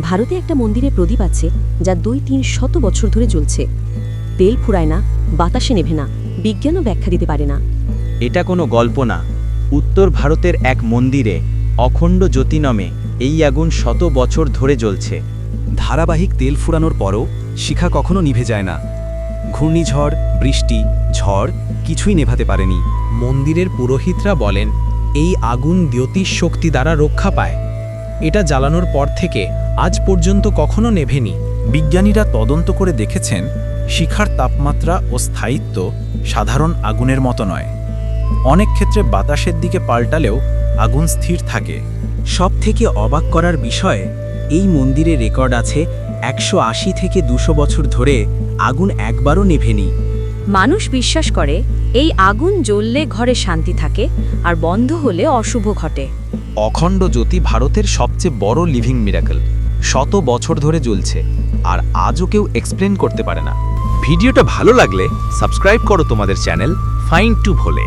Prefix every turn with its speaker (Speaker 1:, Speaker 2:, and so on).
Speaker 1: ভারতে একটা মন্দিরে প্রদীপ আছে যা দুই তিন শত বছর ধরে জ্বলছে। তেল ফুরায় না বাতাসে নেভে না বিজ্ঞানও ব্যাখ্যা দিতে পারে না।
Speaker 2: এটা কোনো গল্প না। উত্তর ভারতের এক মন্দিরে অখণ্ড জ্যোতি নামে এই আগুন শত বছর ধরে জ্বলছে।
Speaker 3: ধারাবাহিক তেল ফুরানোর পরও শিখা কখনো নিভে যায় না। ঘূর্ণিঝড় বৃষ্টি ঝড় কিছুই নেভাতে পারেনি।
Speaker 4: মন্দিরের পুরোহিতরা বলেন এই আগুন দ্যোতিষ শক্তি দ্বারা রক্ষা পায়। এটা জ্বালানোর পর থেকে আজ পর্যন্ত কখনো নেভেনি।
Speaker 5: বিজ্ঞানীরা তদন্ত করে দেখেছেন শিখার তাপমাত্রা ও স্থায়িত্ব সাধারণ আগুনের মতো নয়। অনেক ক্ষেত্রে বাতাসের দিকে পাল্টালেও আগুন স্থির থাকে।
Speaker 3: সব থেকে অবাক করার বিষয় এই মন্দিরে রেকর্ড আছে একশো আশি থেকে দুশো বছর ধরে আগুন একবারও নেভেনি।
Speaker 1: মানুষ বিশ্বাস করে এই আগুন জ্বললে ঘরে শান্তি থাকে আর বন্ধ হলে অশুভ ঘটে।
Speaker 2: অখণ্ড জ্যোতি ভারতের সবচেয়ে বড় লিভিং মিরাকল শত বছর ধরে জ্বলছে, আর আজও কেউ এক্সপ্লেন করতে পারে না।
Speaker 6: ভিডিওটা ভালো লাগলে সাবস্ক্রাইব করো তোমাদের চ্যানেল ফাইন টু ভোলে।